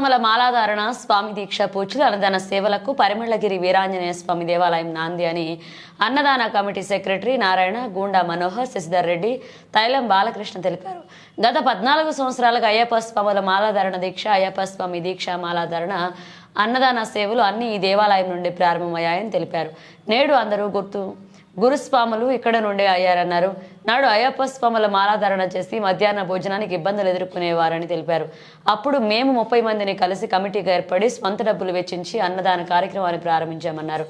అయ్యప్ప మాలాధారణ స్వామి దీక్ష పూజలు అన్నదాన సేవలకు పరిమళగిరి వీరాంజనేయ స్వామి దేవాలయం నాంది అని అన్నదాన కమిటీ సెక్రటరీ నారాయణ గూండా మనోహర్ శశిధర్ రెడ్డి తైలం బాలకృష్ణ తెలిపారు. గత పద్నాలుగు సంవత్సరాలుగా అయ్యప్ప స్వాముల మాలాధారణ దీక్ష అయ్యప్ప స్వామి దీక్ష మాలాధారణ అన్నదాన సేవలు అన్ని ఈ దేవాలయం నుండి ప్రారంభమయ్యాయని తెలిపారు. నేడు అందరూ గుర్తు గురుస్వాములు ఇక్కడ నుండే అయ్యారన్నారు. నాడు అయ్యప్ప స్వాముల మాలాధారణ చేసి మధ్యాహ్న భోజనానికి ఇబ్బందులు ఎదుర్కొనేవారని తెలిపారు. అప్పుడు మేము ముప్పై మందిని కలిసి కమిటీగా ఏర్పడి స్వంత డబ్బులు వెచ్చించి అన్నదాన కార్యక్రమాన్ని ప్రారంభించామన్నారు.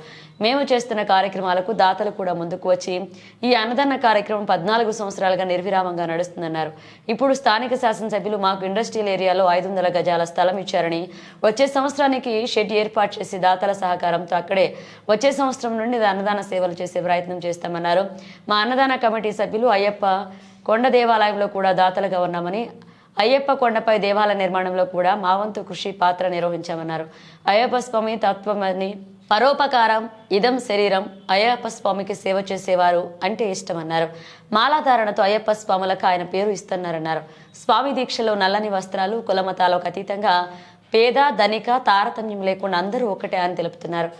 మేము చేస్తున్న కార్యక్రమాలకు దాతలు కూడా ముందుకు వచ్చి ఈ అన్నదాన కార్యక్రమం పద్నాలుగు సంవత్సరాలుగా నిర్విరామంగా నడుస్తుందన్నారు. ఇప్పుడు స్థానిక శాసనసభ్యులు మాకు ఇండస్ట్రియల్ ఏరియాలో ఐదు వందల గజాల స్థలం ఇచ్చారని వచ్చే సంవత్సరానికి షెడ్ ఏర్పాటు చేసి దాతల సహకారంతో అక్కడే వచ్చే సంవత్సరం నుండి అన్నదాన సేవలు చేసే ప్రయత్నం చేస్తామన్నారు. మా అన్నదాన కమిటీ సభ్యులు అయ్యప్ప కొండ దేవాలయంలో కూడా దాతలుగా ఉన్నామని అయ్యప్ప కొండపై దేవాలయ నిర్మాణంలో కూడా మావంతు కృషి పాత్ర నిర్వహించామన్నారు. అయ్యప్ప స్వామి తత్వమని పరోపకారం ఇదం శరీరం అయ్యప్ప స్వామికి సేవ చేసేవారు అంటే ఇష్టమన్నారు. మాలాధారణతో అయ్యప్ప స్వాములకు ఆయన పేరు ఇస్తున్నారన్నారు. స్వామి దీక్షలో నల్లని వస్త్రాలు కులమతాలకు అతీతంగా పేద ధనిక తారతమ్యం లేకుండా అందరూ ఒకటే అని తెలుపుతున్నారు.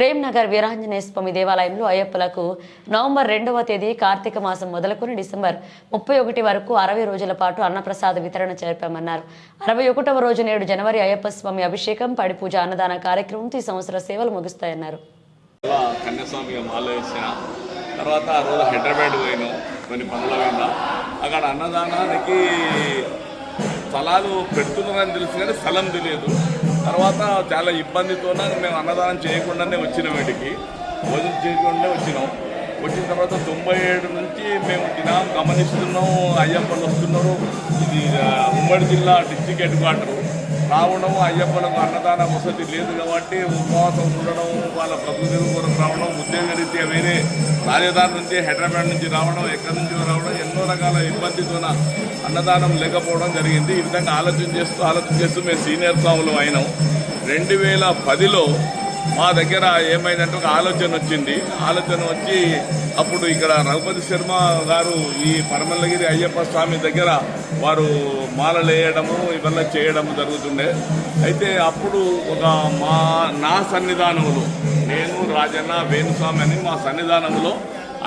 ప్రేమ్నగర్ వీరాంజనేయ స్వామి దేవాలయంలో అయ్యప్పలకు నవంబర్ రెండవ తేదీ కార్తీక మాసం మొదలుకొని డిసెంబర్ ముప్పై ఒకటి వరకు అరవై రోజుల పాటు అన్నప్రసాద వితరణ జరిపామన్నారు. అరవై ఒకటవ రోజు నేడు జనవరి అయ్యప్ప స్వామి అభిషేకం పడి పూజ అన్నదాన కార్యక్రమంతో ఈ సంవత్సర సేవలు ముగుస్తాయన్నారు. తర్వాత ఆ రోజు హైదరాబాద్ పోయినాం కొన్ని పనుల మీద అక్కడ అన్నదానానికి స్థలాలు పెడుతున్నారని తెలుసు కానీ స్థలం తెలియదు. తర్వాత చాలా ఇబ్బందితోన మేము అన్నదానం చేయకుండానే వచ్చినాం వీటికి భోజనం చేయకుండానే వచ్చినాం. వచ్చిన తర్వాత తొంభై ఏడు నుంచి మేము దినం గమనిస్తున్నాం అయ్యప్పలు వస్తున్నారు. ఇది ఉమ్మడి జిల్లా డిస్టిక్ హెడ్ క్వార్టర్. రావడం అయ్యప్పలకు అన్నదాన వసతి లేదు కాబట్టి ఉపవాసం ఉండడం వాళ్ళ ప్రభుత్వం కొరకు రావడం ఉద్యోగ రీత్యా వేరే రాజధాని నుంచి హైదరాబాద్ నుంచి రావడం ఎక్కడి నుంచి రావడం ఎన్నో రకాల ఇబ్బందితోన అన్నదానం లేకపోవడం జరిగింది. ఈ విధంగా ఆలోచన చేస్తూ ఆలోచన చేస్తూ మేము సీనియర్ స్వాములు అయినాం. రెండు వేల పదిలో మా దగ్గర ఏమైందంటే ఒక ఆలోచన వచ్చింది. ఆలోచన వచ్చి అప్పుడు ఇక్కడ రఘుపతి శర్మ గారు ఈ పరమల్లగిరి అయ్యప్ప స్వామి దగ్గర వారు మాలలు వేయడము ఇవన్నీ చేయడము జరుగుతుండే. అయితే అప్పుడు ఒక మా నా సన్నిధానంలో నేను రాజన్న వేణుస్వామి అని మా సన్నిధానంలో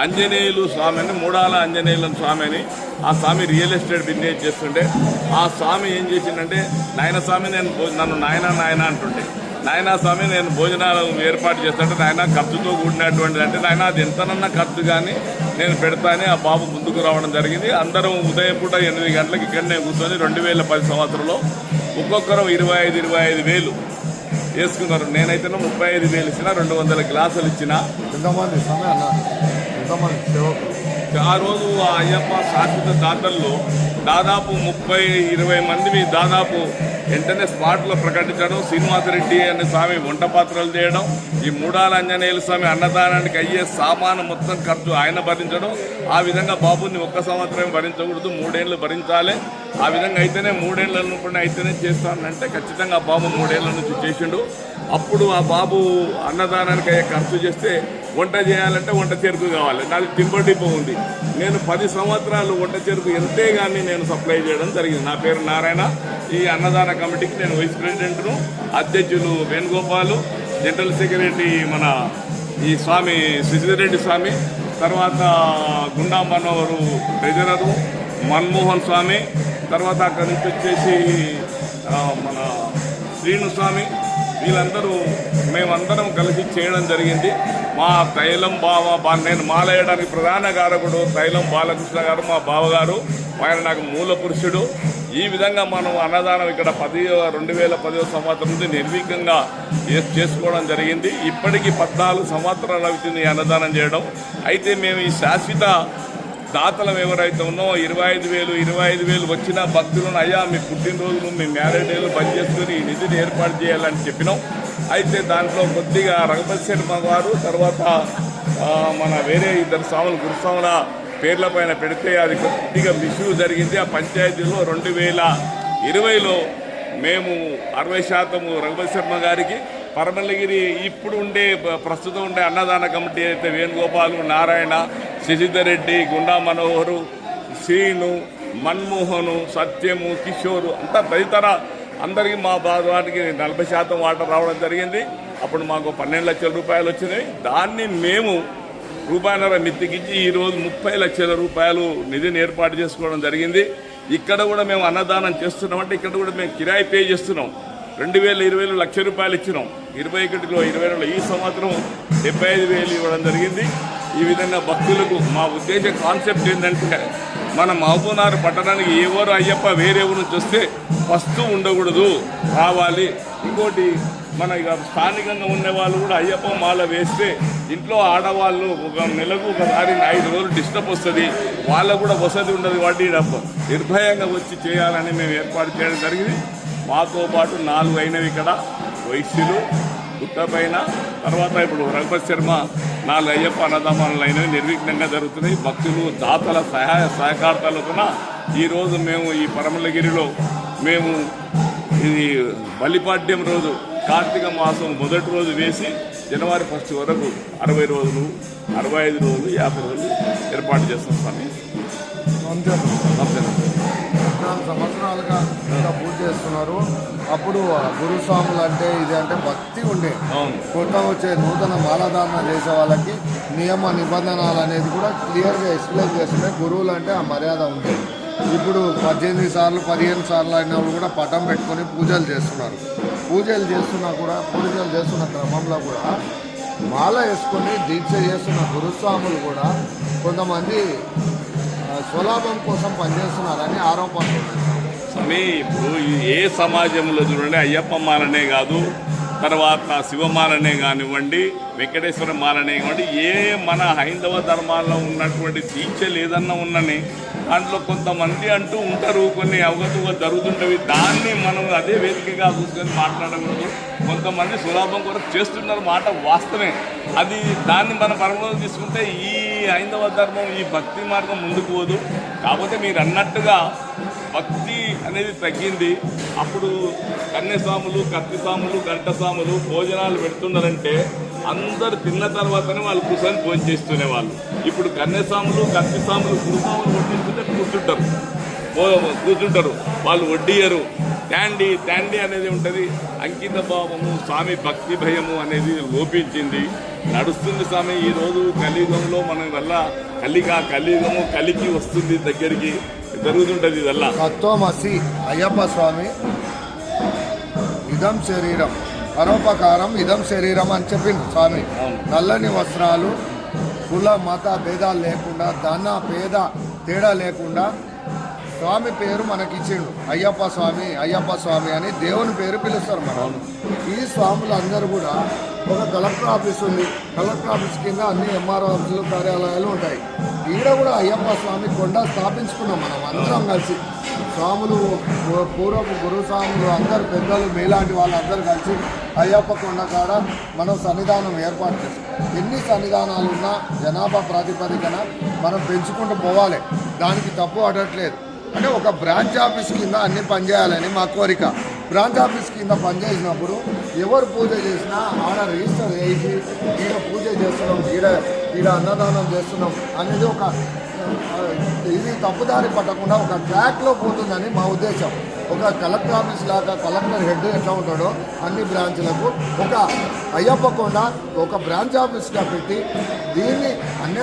ఆంజనేయులు స్వామి అని మూడాల ఆంజనేయుల స్వామి అని ఆ స్వామి రియల్ ఎస్టేట్ బిజినెస్ చేస్తుండే ఆ స్వామి ఏం చేసిందంటే నాయన స్వామి నేను నన్ను నాయన నాయన అంటుండే నాయన స్వామి నేను భోజనాలను ఏర్పాటు చేస్తుంటే నాయన ఖర్చుతో కూడినటువంటిది అంటే నాయన అది ఎంతనన్నా ఖర్చు కానీ నేను పెడతానే ఆ బాబు ముందుకు రావడం జరిగింది. అందరం ఉదయం పూట ఎనిమిది గంటలకు ఇక్కడనే కూర్చొని రెండు వేల పది సంవత్సరంలో ఒక్కొక్కరు ఇరవై ఐదు ఇరవై ఐదు వేలు వేసుకున్నారు. నేనైతే ముప్పై ఐదు వేలు ఇచ్చిన రెండు వందల గ్లాసులు ఇచ్చిన. ఎంతమంది? సమయం ఆ రోజు ఆ అయ్యప్ప శాశ్వత దాతల్లో దాదాపు ముప్పై ఇరవై మందిని దాదాపు వెంటనే స్పాట్లో ప్రకటించడం శ్రీనివాసరెడ్డి అనే స్వామి వంట పాత్రలు చేయడం ఈ మూడాల ఆంజనేయుల స్వామి అన్నదానానికి అయ్యే సామాను మొత్తం ఖర్చు ఆయన భరించడం ఆ విధంగా బాబుని ఒక్క సంవత్సరం భరించకూడదు మూడేళ్ళు భరించాలి. ఆ విధంగా అయితేనే మూడేళ్ళ కూడా అయితేనే చేస్తానంటే ఖచ్చితంగా బాబు మూడేళ్ళ నుంచి చేసిండు. అప్పుడు ఆ బాబు అన్నదానానికి అయ్యే ఖర్చు చేస్తే వంట చేయాలంటే వంట చెరుకు కావాలి. నాది టింబర్ డిపో ఉంది. నేను పది సంవత్సరాలు వంట చెరుకు ఎంతే కానీ నేను సప్లై చేయడం జరిగింది. నా పేరు నారాయణ. ఈ అన్నదాన కమిటీకి నేను వైస్ ప్రెసిడెంట్ను అధ్యక్షులు వేణుగోపాలు జనరల్ సెక్రటరీ మన ఈ స్వామి శశిధరెడ్డి స్వామి తర్వాత గుండా మనోహరు ట్రెజరరు మన్మోహన్ స్వామి తర్వాత అక్కడి నుంచి వచ్చేసి మన శ్రీను స్వామి వీళ్ళందరూ మేమందరం కలిసి చేయడం జరిగింది. మా తైలం బావ బా నేను మాలేయడానికి ప్రధాన కారకుడు తైలం బాలకృష్ణ గారు మా బావగారు. ఆయన నాకు మూల పురుషుడు. ఈ విధంగా మనం అన్నదానం ఇక్కడ పది రెండు వేల పదో సంవత్సరం నుండి నిర్వీకంగా చేసుకోవడం జరిగింది. ఇప్పటికీ పద్నాలుగు సంవత్సరాలు అవుతుంది అన్నదానం చేయడం. అయితే మేము ఈ శాశ్వత దాతలం ఎవరైతే ఉన్నో ఇరవై ఐదు వేలు ఇరవై ఐదు వేలు వచ్చిన భక్తులను అయ్యా మీ పుట్టినరోజులు మీ మ్యారేజ్ డేలు బంద్ చేసుకుని ఈ నిధిని ఏర్పాటు చేయాలని చెప్పినాం. అయితే దాంట్లో కొద్దిగా రఘుపతి శర్మ గారు తర్వాత మన వేరే ఇద్దరు స్వాములు గురుస్వాముల పేర్ల పైన పెడితే అది కొద్దిగా మిస్యూజ్ జరిగింది. ఆ పంచాయతీలో రెండు వేల ఇరవైలో మేము అరవై శాతము రఘుపతి శర్మ గారికి పరమల్లగిరి ఇప్పుడు ఉండే ప్రస్తుతం ఉండే అన్నదాన కమిటీ అయితే వేణుగోపాలు నారాయణ శశిధర్ రెడ్డి గుండా మనోహరు శ్రీను మన్మోహను సత్యము కిషోరు అంతా తదితర అందరికీ మా బా- వాటికి నలభై శాతం వాటర్ రావడం జరిగింది. అప్పుడు మాకు పన్నెండు లక్షల రూపాయలు వచ్చినాయి. దాన్ని మేము రూపాయన్నర మిత్తికిచ్చి ఈరోజు ముప్పై లక్షల రూపాయలు నిధిని ఏర్పాటు చేసుకోవడం జరిగింది. ఇక్కడ కూడా మేము అన్నదానం చేస్తున్నామంటే ఇక్కడ కూడా మేము కిరాయి పే చేస్తున్నాం. రెండు వేల ఇరవైలో లక్ష రూపాయలు ఇచ్చినాం. ఇరవై ఒకటిలో ఇరవై రెండులో ఈ సంవత్సరం డెబ్బై ఐదు వేలు ఇవ్వడం జరిగింది. ఈ విధంగా భక్తులకు మా ఉద్దేశ కాన్సెప్ట్ ఏంటంటే మన మహబూనార్ పట్టణానికి ఎవరు అయ్యప్ప వేరే ఊరు నుంచి వస్తే ఫస్ట్ ఉండకూడదు. రావాలి. ఇంకోటి మన ఇక స్థానికంగా ఉండే వాళ్ళు కూడా అయ్యప్ప మాల వేస్తే ఇంట్లో ఆడవాళ్ళు ఒక నెలకు ఒకసారి ఐదు రోజులు డిస్టర్బ్ వస్తుంది. వాళ్ళకు కూడా వసతి ఉండదు వాటి నిర్భయంగా వచ్చి చేయాలని మేము ఏర్పాటు చేయడం జరిగింది. మాతో పాటు నాలుగు అయినవి ఇక్కడ. వైశ్యులు గుట్టపైన తర్వాత ఇప్పుడు రఘుపతి శర్మ నాలుగు అయ్యప్ప అన్నదామాలు అయినవి నిర్విఘ్నంగా జరుగుతున్నాయి. భక్తులు దాతల సహాయ సహకారాలతో ఈరోజు మేము ఈ పరమలగిరిలో మేము ఇది బలిపాడ్యం రోజు కార్తీక మాసం మొదటి రోజు వేసి జనవరి ఫస్ట్ వరకు అరవై రోజులు అరవై ఐదు రోజులు యాభై రోజులు ఏర్పాటు చేస్తాం స్వామి. పద్నాలుగు సంవత్సరాలుగా ఇంకా పూజ చేస్తున్నారు. అప్పుడు గురుస్వాములు అంటే ఇది అంటే భక్తి ఉండే. కొత్త వచ్చే నూతన మాలధారణ చేసే వాళ్ళకి నియమ నిబంధనలు అనేది కూడా క్లియర్గా ఎక్స్ప్లెయిన్ చేస్తుంటే గురువులు అంటే ఆ మర్యాద ఉంటుంది ఇప్పుడు పద్దెనిమిది సార్లు పదిహేను సార్లు అయినప్పుడు కూడా పటం పెట్టుకొని పూజలు చేస్తున్నారు. పూజలు చేస్తున్నా కూడా పూజలు చేస్తున్న క్రమంలో కూడా మాల వేసుకొని దీక్ష చేస్తున్న గురుస్వాములు కూడా కొంతమంది స్వలాభం కోసం పనిచేస్తున్నారని ఆరోపణలు. ఉన్నాయి స్వామి ఇప్పుడు ఏ సమాజంలో చూడండి అయ్యప్ప మాలనే కాదు తర్వాత శివమాలనే కానివ్వండి వెంకటేశ్వర మాలనే కానివ్వండి ఏ మన హైందవ ధర్మాల్లో ఉన్నటువంటి దీక్షలు ఏదన్నా ఉన్నని దాంట్లో కొంతమంది అంటూ ఉంటారు కొన్ని అవగతుగా జరుగుతుంటవి దాన్ని మనం అదే వేదికగా చూసుకొని మాట్లాడకూడదు కొంతమంది సులాభం కొరకు చేస్తున్నారు మాట వాస్తవమే. అది దాన్ని మన పరమలో తీసుకుంటే ఈ హైందవ ధర్మం ఈ భక్తి మార్గం ముందుకు పోదు. కాకపోతే మీరు అన్నట్టుగా భక్తి అనేది తగ్గింది. అప్పుడు కన్యస్వాములు కత్తిస్వాములు గంటస్వాములు భోజనాలు పెడుతున్నారంటే అందరు తిన్న తర్వాతనే వాళ్ళు కూర్చొని భోజనం చేస్తునే వాళ్ళు. ఇప్పుడు కన్యస్వాములు కత్తిస్వాములు గురుస్వాములు వడ్డిస్తుంటే కూర్చుంటారు. కూర్చుంటారు. వాళ్ళు వడ్డీయరు. తాండి తాండి అనేది ఉంటుంది. అంకిత భావము స్వామి భక్తి భయము అనేది లోపించింది. నడుస్తుంది స్వామి ఈరోజు కలియుగంలో మనం వల్ల కలిగా కలియుగము కలికి వస్తుంది దగ్గరికి. జరుగుతుంటది ఇదల్లా. తత్వమసి అయ్యప్ప స్వామి. ఇదం శరీరం. పరోపకారం ఇదం శరీరం అని చెప్పిండు స్వామి. నల్లని వస్త్రాలు కుల మత భేదాలు లేకుండా ధన పేద తేడా లేకుండా స్వామి పేరు మనకి ఇచ్చిండు అయ్యప్ప స్వామి అయ్యప్ప స్వామి అని దేవుని పేరు పిలుస్తారు మనం. ఈ స్వాములు అందరూ కూడా ఒక కలెక్టర్ ఆఫీస్ ఉంది. కలెక్టర్ ఆఫీస్ కింద అన్ని ఎంఆర్ఓ ఆఫీసులు కార్యాలయాలు ఉంటాయి. ఈడ కూడా అయ్యప్ప స్వామి కొండ స్థాపించుకున్నాం మనం అందరం కలిసి. స్వాములు పూర్వపు గురు స్వాములు అందరు పెద్దలు మీలాంటి వాళ్ళందరూ కలిసి అయ్యప్ప కొండ కాడ మనం సన్నిధానం ఏర్పాటు చేస్తాం. ఎన్ని సన్నిధానాలు ఉన్నా జనాభా ప్రాతిపదికన మనం పెంచుకుంటూ పోవాలి. దానికి తప్పు అడట్లేదు అంటే ఒక బ్రాంచ్ ఆఫీస్ కింద అన్ని పనిచేయాలని మా కోరిక. బ్రాంచ్ ఆఫీస్ కింద పనిచేసినప్పుడు ఎవరు పూజ చేసినా ఆడ రిజిస్టర్ చేసి ఈడ పూజ చేస్తున్నాం ఈడ ఈడ అన్నదానం చేస్తున్నాం అనేది ఒక ఇది తప్పుదారి పట్టకుండా ఒక ట్రాక్లో పోతుందని మా ఉద్దేశం. ఒక కలెక్టర్ ఆఫీస్ లాగా కలెక్టర్ హెడ్ ఎట్లా ఉంటాడో అన్ని బ్రాంచ్లకు ఒక అయ్యప్ప కొండ ఒక బ్రాంచ్ ఆఫీస్గా పెట్టి దీన్ని అన్య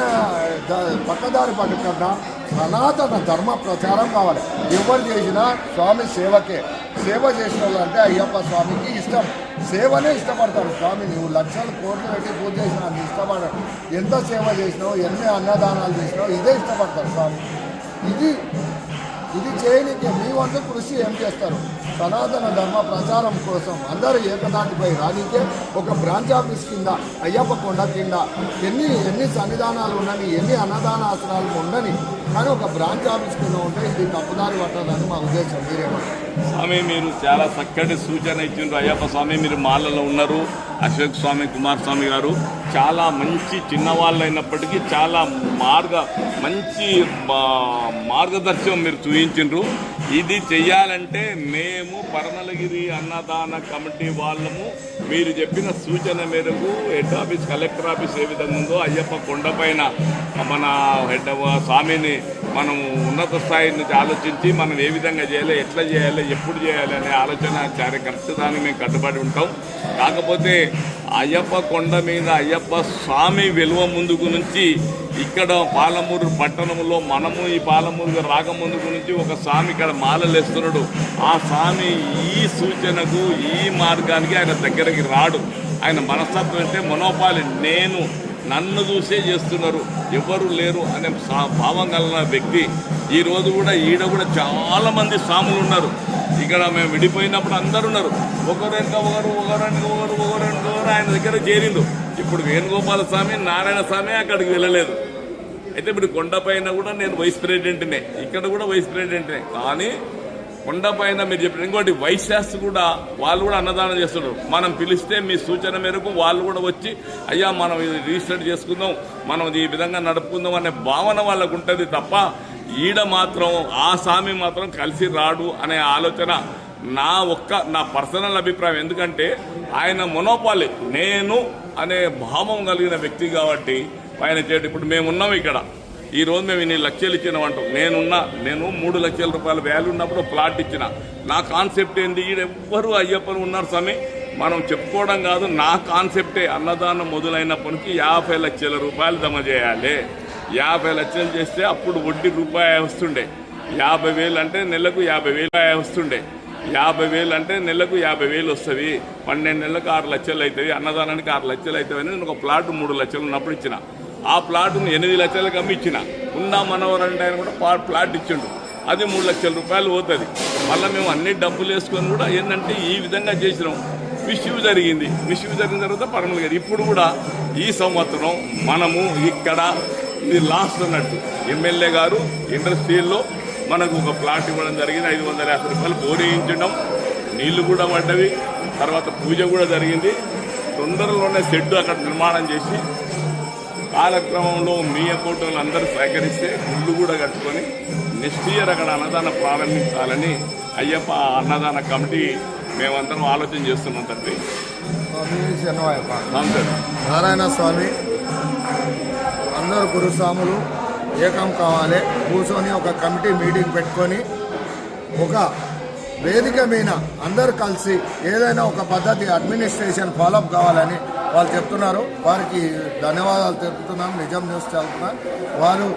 పక్కదారి పట్టకుండా సనాతన ధర్మ ప్రచారం కావాలి. ఎవరు చేసినా స్వామి సేవకే. సేవ చేసిన వాళ్ళు అంటే అయ్యప్ప స్వామికి ఇష్టం. సేవనే ఇష్టపడతారు స్వామి నువ్వు లక్షలు కోట్లు పెట్టి పూజ చేసినా అది ఎంత సేవ చేసినావు ఎన్ని అన్నదానాలు చేసినావు ఇదే ఇష్టపడతారు స్వామి. ఇది ఇది చేయడానికి మీ వంతు కృషి ఏం చేస్తారు? సనాతన ధర్మ ప్రచారం కోసం అందరూ ఏకదాటిపై రానికే ఒక బ్రాంచ్ ఆఫీస్ కింద అయ్యప్ప కొండ కింద ఎన్ని ఎన్ని సన్నిధానాలు ఉండని ఎన్ని అన్నదాన ఆసనాలు ఉండని కానీ ఒక బ్రాంచ్ ఆఫీస్ కింద ఉంటే ఇది తప్పుదారి పట్టదని మా ఉద్దేశం మీరేమంటారు స్వామి మీరు చాలా చక్కటి సూచన ఇచ్చిండ్రు అయ్యప్ప స్వామి. మీరు మాలలో ఉన్నారు అశోక్ స్వామి కుమార్ స్వామి గారు. చాలా మంచి చిన్నవాళ్ళు అయినప్పటికీ చాలా మార్గ మంచి మార్గదర్శకం మార్గదర్శనం మీరు చూపించిండ్రు ఇది చెయ్యాలంటే మేము పరమలగిరి అన్నదాన కమిటీ వాళ్ళము. మీరు చెప్పిన సూచన మేరకు హెడ్ ఆఫీస్ కలెక్టర్ ఆఫీస్ ఏ విధంగా ఉందో అయ్యప్ప కొండపైన మన హెడ్ స్వామిని మనం ఉన్నత స్థాయి నుంచి ఆలోచించి మనం ఏ విధంగా చేయాలి ఎట్లా చేయాలి ఎప్పుడు చేయాలి అనే ఆలోచన చాలా కరెక్ట్ దాన్ని మేము కట్టుబడి ఉంటాం. కాకపోతే అయ్యప్ప కొండ మీద అయ్యప్ప స్వామి విలువ ముందుకు నుంచి ఇక్కడ పాలమూరు పట్టణంలో మనము ఈ పాలమూరుగా రాకముందుకు నుంచి ఒక స్వామి ఇక్కడ మాలలేస్తున్నాడు ఆ స్వామి ఈ సూచనకు ఈ మార్గానికి ఆయన దగ్గరికి రాడు. ఆయన మనస్తత్వం అంటే మనోపాలి నేను నన్ను చూసే చేస్తున్నారు. ఎవరు లేరు అనే సా- భావం కలిగిన వ్యక్తి. ఈరోజు కూడా ఈడ కూడా చాలామంది స్వాములు ఉన్నారు. ఇక్కడ మేము విడిపోయినప్పుడు అందరు ఉన్నారు. ఒకరు వెనుక ఒకరు ఒకరు వెనుక ఒకరు ఒకరు వెనుక ఒకరు ఆయన దగ్గర చేరిండు. ఇప్పుడు వేణుగోపాల స్వామి నారాయణ స్వామి అక్కడికి వెళ్ళలేదు. అయితే ఇప్పుడు కొండపైన కూడా నేను వైస్ ప్రెసిడెంట్నే. ఇక్కడ కూడా వైస్ ప్రెసిడెంట్నే. కానీ కొండపైన మీరు చెప్పిన ఇంకోటి వైశాస్ కూడా వాళ్ళు కూడా అన్నదానం చేస్తున్నారు. మనం పిలిస్తే మీ సూచన మేరకు వాళ్ళు కూడా వచ్చి అయ్యా మనం ఇది రిజిస్టర్ చేసుకుందాం మనం ఈ విధంగా నడుపుకుందాం అనే భావన వాళ్ళకు ఉంటుంది తప్ప ఈడ మాత్రం ఆ స్వామి మాత్రం కలిసి రాడు అనే ఆలోచన నా ఒక్క నా పర్సనల్ అభిప్రాయం. ఎందుకంటే ఆయన మొనోపాలి. నేను అనే భావం కలిగిన వ్యక్తి కాబట్టి ఆయన చేయడం ఇప్పుడు మేమున్నాం ఇక్కడ. ఈ రోజు మేము ఇన్ని లక్షలు ఇచ్చిన అంటాం. నేనున్నా నేను మూడు లక్షల రూపాయల వాల్యూ ఉన్నప్పుడు ప్లాట్ ఇచ్చిన. నా కాన్సెప్ట్ ఏంది? ఈడ ఎవ్వరు అయ్యప్పని ఉన్నారు స్వామి మనం చెప్పుకోవడం కాదు నా కాన్సెప్టే అన్నదానం మొదలైనప్పటికీ యాభై లక్షల రూపాయలు జమ చేయాలి. యాభై లక్షలు చేస్తే అప్పుడు వడ్డీ రూపాయి వస్తుండే. యాభై వేలు అంటే నెలకు యాభై వేలు వస్తుండే. యాభై వేలు అంటే నెలకు యాభై వేలు వస్తుంది. పన్నెండు నెలలకు ఆరు లక్షలు అవుతుంది అన్నదానానికి ఆరు లక్షలు అవుతుంది అని నేను ఒక ప్లాట్ మూడు లక్షలు ఉన్నప్పుడు ఇచ్చిన. ఆ ప్లాట్ను ఎనిమిది లక్షలకు అమ్మి ఇచ్చిన ఉన్న మనవర్ అంటే ఆయన కూడా ప్లాట్ ఇచ్చిండు. అది మూడు లక్షల రూపాయలు పోతుంది. మళ్ళీ మేము అన్ని డబ్బులు వేసుకొని కూడా ఏంటంటే ఈ విధంగా చేసినాం. మిస్యూ జరిగింది. మిస్యూ జరిగిన తర్వాత పరమలు గారు ఇప్పుడు కూడా ఈ సంవత్సరం మనము ఇక్కడ ఇది లాస్ట్ అన్నట్టు. ఎమ్మెల్యే గారు ఇండస్ట్రీల్లో మనకు ఒక ప్లాట్ ఇవ్వడం జరిగింది. ఐదు వందల యాభై రూపాయలు బోర్ వేయించడం. నీళ్ళు కూడా పడ్డవి. తర్వాత పూజ కూడా జరిగింది. తొందరలోనే షెడ్ అక్కడ నిర్మాణం చేసి కాలక్రమంలో మీ అకౌంట్లో అందరూ సహకరిస్తే ఇల్లు కూడా కట్టుకొని నెక్స్ట్ ఇయర్ అక్కడ అన్నదానం ప్రారంభించాలని అయ్యప్ప అన్నదాన కమిటీ మేమందరం ఆలోచన చేస్తున్నాం తండ్రి. నారాయణ స్వామి. అందరు గురుస్వాములు ఏకం కావాలి. కూర్చొని ఒక కమిటీ మీటింగ్ పెట్టుకొని ఒక వేదిక మీద అందరు కలిసి ఏదైనా ఒక పద్ధతి అడ్మినిస్ట్రేషన్ ఫాలోఅప్ కావాలని వాళ్ళు చెప్తున్నారు. వారికి ధన్యవాదాలు తెలుపుతున్నాం. నిజం న్యూస్ చదువుతున్నాం. వారు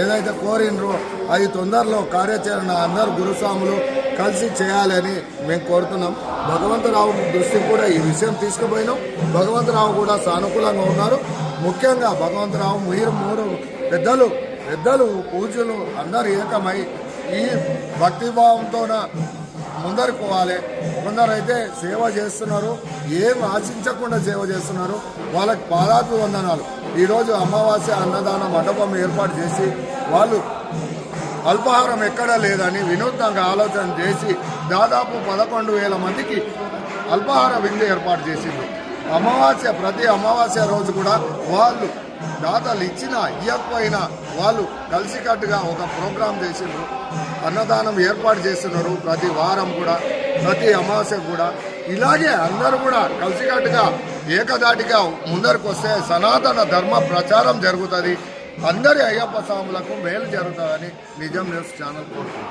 ఏదైతే కోరినరో అది తొందరలో కార్యాచరణ అందరు గురుస్వాములు కలిసి చేయాలని మేము కోరుతున్నాం. భగవంతరావు దృష్టికి కూడా ఈ విషయం తీసుకుపోయినాం. భగవంతరావు కూడా సానుకూలంగా ఉన్నారు. ముఖ్యంగా భగవంతరావు మీరు మూడు పెద్దలు పెద్దలు పూజలు అందరు ఏకమై ఈ భక్తిభావంతోన ముందరికి పోవాలి కొందరైతే సేవ చేస్తున్నారు ఏం ఆశించకుండా సేవ చేస్తున్నారు వాళ్ళకి పాదాపి వందనాలు ఈరోజు అమావాస్య అన్నదాన మండపం ఏర్పాటు చేసి వాళ్ళు అల్పాహారం ఎక్కడా లేదని వినూత్నంగా ఆలోచన చేసి దాదాపు పదకొండు వేల మందికి అల్పాహార విందు ఏర్పాటు చేసింది. అమావాస్య ప్రతి అమావాస్య రోజు కూడా వాళ్ళు దాతలు ఇచ్చిన ఇవ్వకపోయినా వాళ్ళు కలిసికట్టుగా ఒక ప్రోగ్రాం చేసిండ్రు. అన్నదానం ఏర్పాటు చేస్తున్నారు ప్రతి వారం కూడా ప్రతి అమావాస్య కూడా. ఇలాగే అందరూ కూడా కలిసికట్టుగా ఏకదాటిగా ముందరికి వస్తే సనాతన ధర్మ ప్రచారం జరుగుతుంది. అందరి అయ్యప్ప స్వాములకు మేలు జరుగుతుందని నిజం న్యూస్ ఛానల్ కోరుతుంది.